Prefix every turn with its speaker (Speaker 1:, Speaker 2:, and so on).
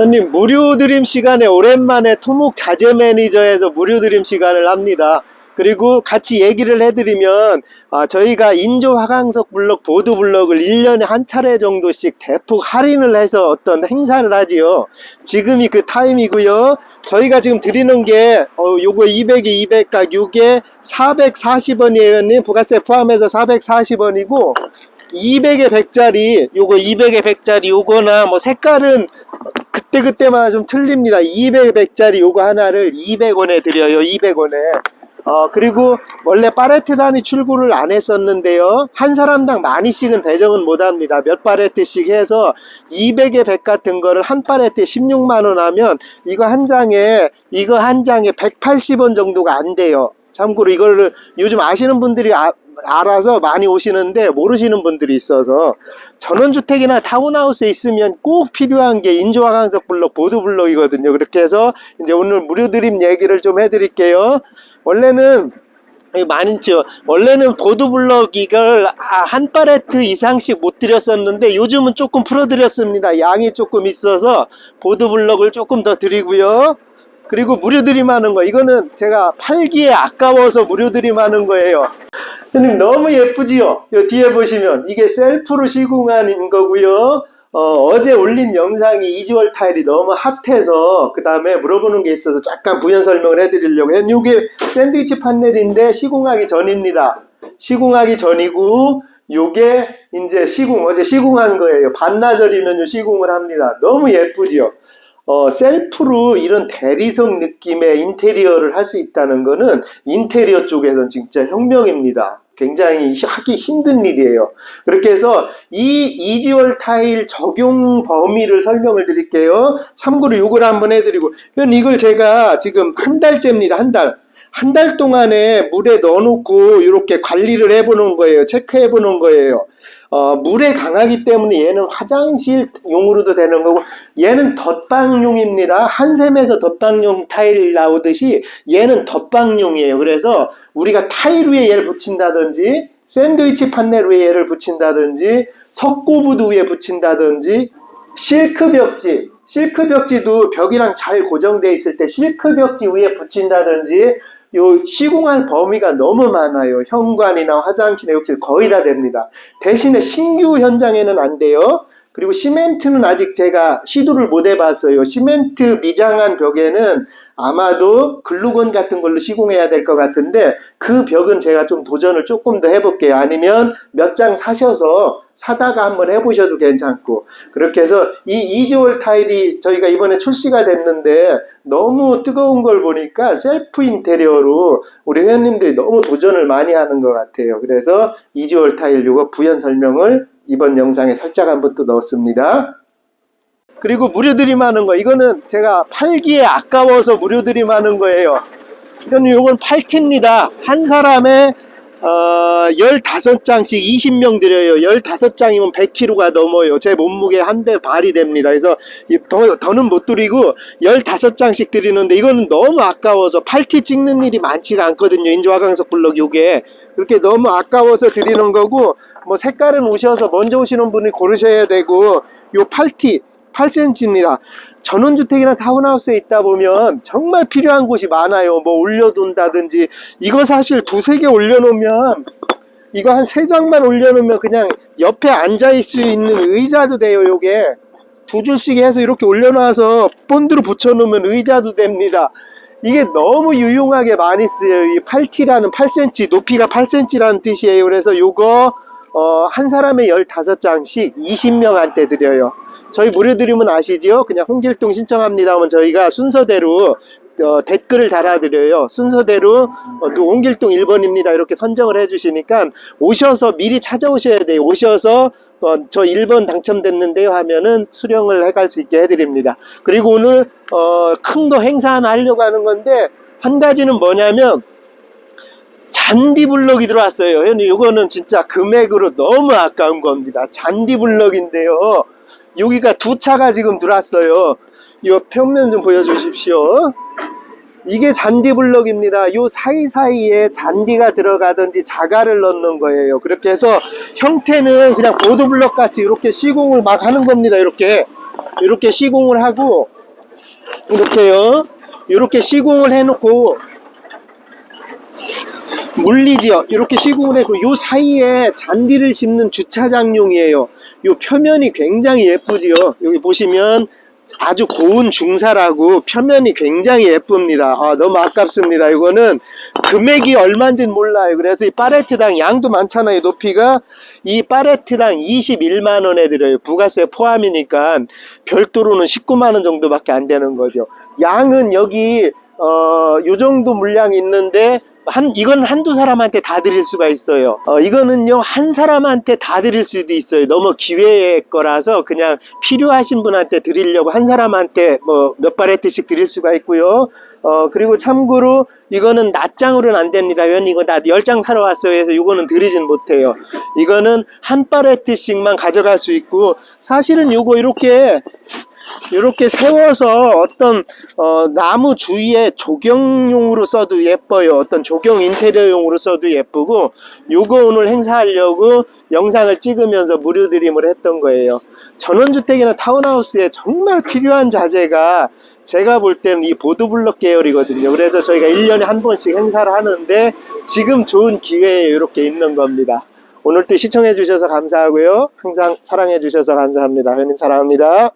Speaker 1: 형님 무료 드림 시간에 오랜만에 토목 자재 매니저에서 무료 드림 시간을 합니다. 그리고 같이 얘기를 해드리면 아, 저희가 인조 화강석 블럭 보드 블럭을 1년에 한 차례 정도씩 대폭 할인을 해서 어떤 행사를 하지요. 지금이 그 타임이고요. 저희가 지금 드리는 게 어, 요거 200에 200각 요게 440원이에요. 형님. 부가세 포함해서 440원이고 200에 100짜리 요거 200에 100짜리 요거나 뭐 색깔은 그때그때마다 좀 틀립니다. 200에 100짜리 요거 하나를 200원에 드려요. 200원에. 어, 그리고 원래 파레트 단위 출고를 안 했었는데요. 한 사람당 많이씩은 배정은 못 합니다. 몇 파레트씩 해서 200에 100 같은 거를 한 파레트에 16만원 하면 이거 한 장에, 이거 한 장에 180원 정도가 안 돼요. 참고로 이거를 요즘 아시는 분들이 아- 알아서 많이 오시는데 모르시는 분들이 있어서 전원주택이나 타운하우스에 있으면 꼭 필요한 게 인조화 강석 블럭, 보드 블럭이거든요. 그렇게 해서 이제 오늘 무료 드림 얘기를 좀 해드릴게요. 원래는 많죠. 원래는 보드블럭 이걸 아, 한 파레트 이상씩 못 드렸었는데 요즘은 조금 풀어드렸습니다. 양이 조금 있어서 보드블럭을 조금 더 드리고요. 그리고 무료 드림하는 거 이거는 제가 팔기에 아까워서 무료 드림하는 거예요. 형님 너무 예쁘지요? 요 뒤에 보시면 이게 셀프로 시공한 거고요. 어, 제 올린 영상이 이지월 타일이 너무 핫해서 그 다음에 물어보는 게 있어서 잠깐 부연 설명을 해드리려고 해요. 이게 샌드위치 판넬인데 시공하기 전입니다. 시공하기 전이고 요게 이제 시공 어제 시공한 거예요. 반나절이면 요 시공을 합니다. 너무 예쁘지요? 어, 셀프로 이런 대리석 느낌의 인테리어를 할 수 있다는 거는 인테리어 쪽에서는 진짜 혁명입니다. 굉장히 하기 힘든 일이에요. 그렇게 해서 이 이지월 타일 적용 범위를 설명을 드릴게요. 참고로 요걸 한번 해드리고, 현 이걸 제가 지금 한 달째입니다. 한 달. 한 달 동안에 물에 넣어놓고 이렇게 관리를 해보는 거예요. 체크해보는 거예요. 어, 물에 강하기 때문에 얘는 화장실용으로도 되는 거고 얘는 덧방용입니다. 한샘에서 덧방용 타일 나오듯이 얘는 덧방용이에요. 그래서 우리가 타일 위에 얘를 붙인다든지 샌드위치 판넬 위에 얘를 붙인다든지 석고부드 위에 붙인다든지 실크 벽지 실크 벽지도 벽이랑 잘 고정되어 있을 때 실크 벽지 위에 붙인다든지 요 시공할 범위가 너무 많아요. 현관이나 화장실, 욕실 거의 다 됩니다. 대신에 신규 현장에는 안 돼요. 그리고 시멘트는 아직 제가 시도를 못 해봤어요. 시멘트 미장한 벽에는 아마도 글루건 같은 걸로 시공해야 될 것 같은데 그 벽은 제가 좀 도전을 조금 더 해볼게요. 아니면 몇 장 사셔서 사다가 한번 해보셔도 괜찮고 그렇게 해서 이 이지월 타일이 저희가 이번에 출시가 됐는데 너무 뜨거운 걸 보니까 셀프 인테리어로 우리 회원님들이 너무 도전을 많이 하는 것 같아요. 그래서 이지월 타일 요거 부연 설명을 이번 영상에 살짝 한번 또 넣었습니다. 그리고 무료 드림하는 거 이거는 제가 팔기에 아까워서 무료 드림하는 거예요. 이건 요건 8티입니다. 한 사람에 어, 15장씩 20명 드려요. 15장이면 100kg가 넘어요. 제 몸무게 한배 발이 됩니다. 그래서 이 더, 더는 못 드리고 15장씩 드리는데 이거는 너무 아까워서 8티 찍는 일이 많지가 않거든요. 인조화강석 블럭 요게. 그렇게 너무 아까워서 드리는 거고 뭐 색깔은 오셔서 먼저 오시는 분이 고르셔야 되고 요 8티 8cm입니다. 전원주택이나 타운하우스에 있다 보면 정말 필요한 곳이 많아요. 뭐 올려둔다든지 이거 사실 두세 개 올려놓으면 이거 한 세 장만 올려놓으면 그냥 옆에 앉아 있을 수 있는 의자도 돼요. 요게 두 줄씩 해서 이렇게 올려놔서 본드로 붙여놓으면 의자도 됩니다. 이게 너무 유용하게 많이 쓰여요. 이 8T라는 8cm 높이가 8cm라는 뜻이에요. 그래서 요거 어, 한 사람에 15장씩 20명한테 드려요. 저희 무료 드리면 아시죠? 그냥 홍길동 신청합니다 하면 저희가 순서대로 어, 댓글을 달아드려요. 순서대로 어, 또 홍길동 1번입니다. 이렇게 선정을 해주시니까 오셔서 미리 찾아오셔야 돼요. 오셔서 어, 저 1번 당첨됐는데요 하면은 수령을 해갈 수 있게 해드립니다. 그리고 오늘 어, 큰 거 행사 하나 하려고 하는 건데 한 가지는 뭐냐면 잔디 블럭이 들어왔어요. 이거는 진짜 금액으로 너무 아까운 겁니다. 잔디 블럭인데요. 여기가 두 차가 지금 들어왔어요. 이 평면 좀 보여주십시오. 이게 잔디 블럭입니다. 요 사이사이에 잔디가 들어가든지 자갈을 넣는 거예요. 그렇게 해서 형태는 그냥 보드 블럭 같이 이렇게 시공을 막 하는 겁니다. 이렇게. 이렇게 시공을 하고 이렇게요. 이렇게 시공을 해놓고 물리지요. 이렇게 시공을 해고 요 사이에 잔디를 심는 주차장용이에요. 요 표면이 굉장히 예쁘지요. 여기 보시면 아주 고운 중사라고 표면이 굉장히 예쁩니다. 아, 너무 아깝습니다. 이거는 금액이 얼마인지는 몰라요. 그래서 이 파레트당 양도 많잖아요. 높이가 이 파레트당 21만 원에 들어요. 부가세 포함이니까 별도로는 19만 원 정도밖에 안 되는 거죠. 양은 여기 어, 요 정도 물량이 있는데 한 이건 한두 사람한테 다 드릴 수가 있어요. 어, 이거는요 한 사람한테 다 드릴 수도 있어요. 너무 기회의 거라서 그냥 필요하신 분한테 드리려고 한 사람한테 뭐 몇 바레트씩 드릴 수가 있고요. 어 그리고 참고로 이거는 낱장으로는 안 됩니다. 왜냐면 이거 나열장 사러 왔어요. 해서 이거는 드리진 못해요. 이거는 한 바레트씩만 가져갈 수 있고 사실은 요거 이렇게 이렇게 세워서 어떤 어, 나무 주위에 조경용으로 써도 예뻐요. 어떤 조경 인테리어용으로 써도 예쁘고 요거 오늘 행사하려고 영상을 찍으면서 무료 드림을 했던 거예요. 전원주택이나 타운하우스에 정말 필요한 자재가 제가 볼 때는 이 보드블럭 계열이거든요. 그래서 저희가 1년에 한 번씩 행사를 하는데 지금 좋은 기회에 이렇게 있는 겁니다. 오늘도 시청해 주셔서 감사하고요. 항상 사랑해 주셔서 감사합니다. 회원님 사랑합니다.